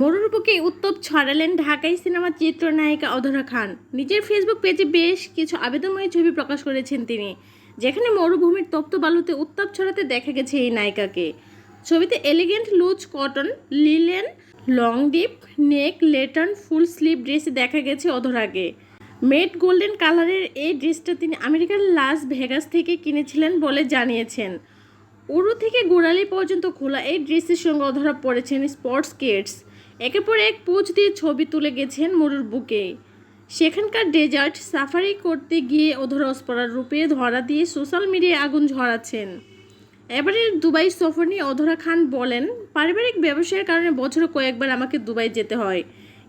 মরুর বুকে উত্তপ ছড়ালেন ঢাকাই সিনেমার চিত্রনায়িকা অধরা খান। নিজের ফেসবুক পেজে বেশ কিছু আবেদনময়ী ছবি প্রকাশ করেছেন তিনি, যেখানে মরুভূমির তপ্ত বালুতে উত্তাপ ছড়াতে দেখা গেছে এই নায়িকাকে। ছবিতে elegant loose cotton linen long deep neck Lytton full sleeve ড্রেসে দেখা গেছে অধরাকে। মেড গোল্ডেন কালারের এই ড্রেসটা তিনি আমেরিকার লাস ভেগাস থেকে কিনেছিলেন বলে জানিয়েছেন। উরু থেকে গোড়ালি পর্যন্ত খোলা এই ড্রেসের সঙ্গে অধরা পড়েছেন স্পোর্টস কিডস একের পর এক পোজ দিয়ে ছবি তুলে গেছেন মরুর বুকে। সেখানকার ডেজার্ট সাফারি করতে গিয়ে অধরা অস্পরার রূপে ধরা দিয়ে সোশ্যাল মিডিয়ায় আগুন ঝরাচ্ছেন। এবারে দুবাই সফর নিয়ে অধরা খান বলেন, পারিবারিক ব্যবসায়ের কারণে বছরে কয়েকবার আমাকে দুবাই যেতে হয়।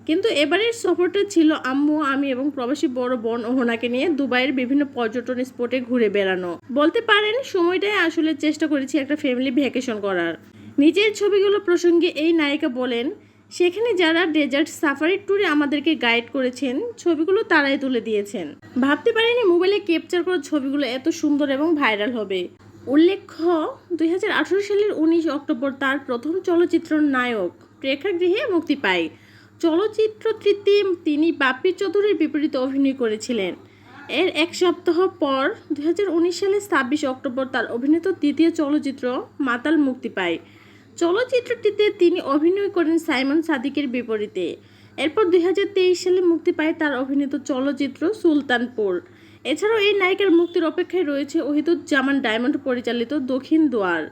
কিন্তু এবারের সফরটা ছিল আম্মু, আমি এবং প্রবাসী বড় বোন ওহনাকে নিয়ে দুবাইয়ের বিভিন্ন পর্যটন স্পটে ঘুরে বেড়ানো। বলতে পারেন, সময়টাই আসলে চেষ্টা করেছি একটা ফ্যামিলি ভ্যাকেশন করার। নিজের ছবিগুলো প্রসঙ্গে এই নায়িকা বলেন সেখানে যারা ডেজার্ট সাফারি ট্যুরে আমাদেরকে গাইড করেছেন, ছবিগুলো তারাই তুলে দিয়েছেন। ভাবতে পারিনি মোবাইলে ক্যাপচার করা ছবিগুলো এত সুন্দর এবং ভাইরাল হবে। উল্লেখ্য, দুই হাজার আঠেরো সালের উনিশ অক্টোবর তার প্রথম চলচ্চিত্র নায়ক প্রেক্ষাগৃহে মুক্তি পায়। চলচ্চিত্রটিতে তিনি বাপ্পি চৌধুরীর বিপরীতে অভিনয় করেছিলেন। এর এক সপ্তাহ পর দুই সালের ছাব্বিশ অক্টোবর তার অভিনীত দ্বিতীয় চলচ্চিত্র মাতাল মুক্তি পায়। চলচ্চিত্রটিতে তিনি অভিনয় করেন সাইমন সাদিকের বিপরীতে। এরপর দুই হাজার তেইশ সালে মুক্তি পায় তার অভিনীত চলচ্চিত্র সুলতানপুর। এছাড়াও এই নায়িকার মুক্তির অপেক্ষায় রয়েছে ওহিদুজ্জামান ডায়মন্ড পরিচালিত দক্ষিণ দুয়ার।